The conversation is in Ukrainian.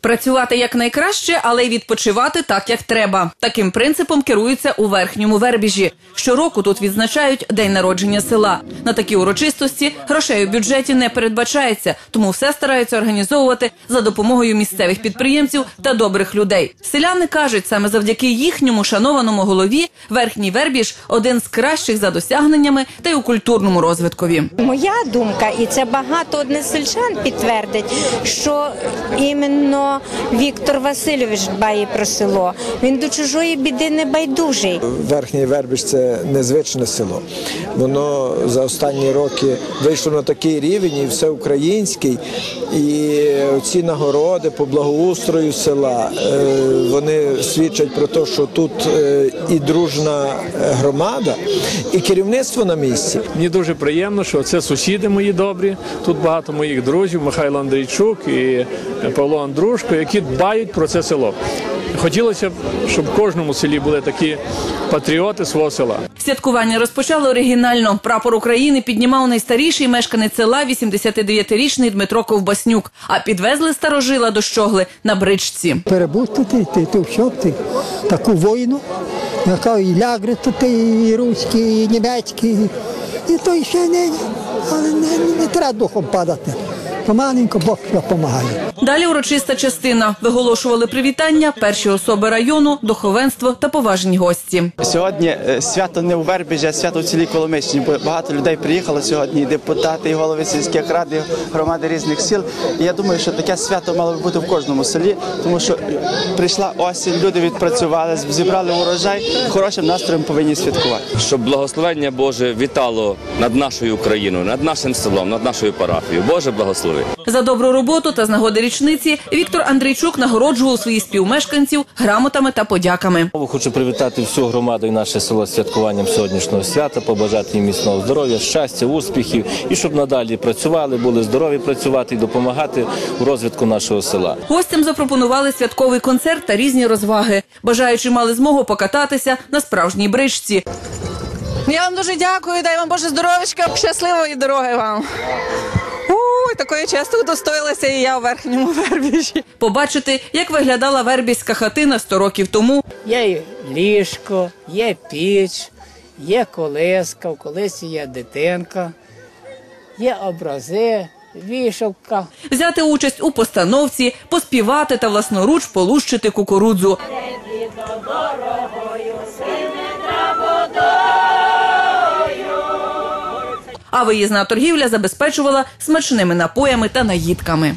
Працювати якнайкраще, але й відпочивати так, як треба. Таким принципом керуються у верхньому вербіжі. Щороку тут відзначають день народження села. На такі урочистості грошей у бюджеті не передбачається, тому все стараються організовувати за допомогою місцевих підприємців та добрих людей. Селяни кажуть, саме завдяки їхньому шанованому голові верхній вербіж один з кращих за досягненнями та й у культурному розвиткові. Моя думка, і це багато односельчан підтвердить, що іменно Віктор Васильович дбає про село. Він до чужої біди не байдужий. Верхній Вербіж це незвичне село. Воно за останні роки вийшло на такий рівень і всеукраїнський. І ці нагороди по благоустрою села е, вони свідчать про те, що тут е, і дружна громада, і керівництво на місці. Мені дуже приємно, що це сусіди мої добрі. Тут багато моїх друзів, Михайло Андрійчук і Павло Андрушко, які дбають про це село. Хотілося б, щоб в кожному селі були такі патріоти свого села. Святкування розпочали оригінально. Прапор України піднімав найстаріший мешканець села 89-річний Дмитро Ковбаснюк. А підвезли старожила до щогли на бричці. перебути ти, ти, ти що ти, таку війну, яка і лягри тут, і руські, і німецькі, і то ще не, але не, не треба духом падати. Помаленько Бог допомагає. Далі урочиста частина. Виголошували привітання перші особи району, духовенство та поважні гості. Сьогодні е, свято не у Вербіжі, а свято в цілій Коломичні. Бо багато людей приїхало сьогодні, і депутати, і голови сільських рад, і громади різних сіл. І я думаю, що таке свято мало би бути в кожному селі, тому що прийшла осінь, люди відпрацювали, зібрали урожай. Хорошим настроєм повинні святкувати. щоб благословення Боже вітало над нашою Україною, над нашим селом, над нашою парафією. Боже благослови. За добру роботу та з нагоди річниці Віктор Андрійчук нагороджував своїх співмешканців грамотами та подяками. Хочу привітати всю громаду і наше село з святкуванням сьогоднішнього свята, побажати їм міцного здоров'я, щастя, успіхів і щоб надалі працювали, були здорові працювати і допомагати у розвитку нашого села. Гостям запропонували святковий концерт та різні розваги. Бажаючи мали змогу покататися на справжній бричці. Я вам дуже дякую, дай вам Боже здоров'ячка, щасливої дороги вам. Такої честі удостоїлася і я у верхньому вербіжі. Побачити, як виглядала вербіська хатина 100 років тому, Є ліжко, є піч, є колиска, в колисі є дитинка, є образи, вішалка. взяти участь у постановці, поспівати та власноруч полущити кукурудзу. А виїзна торгівля забезпечувала смачними напоями та наїдками.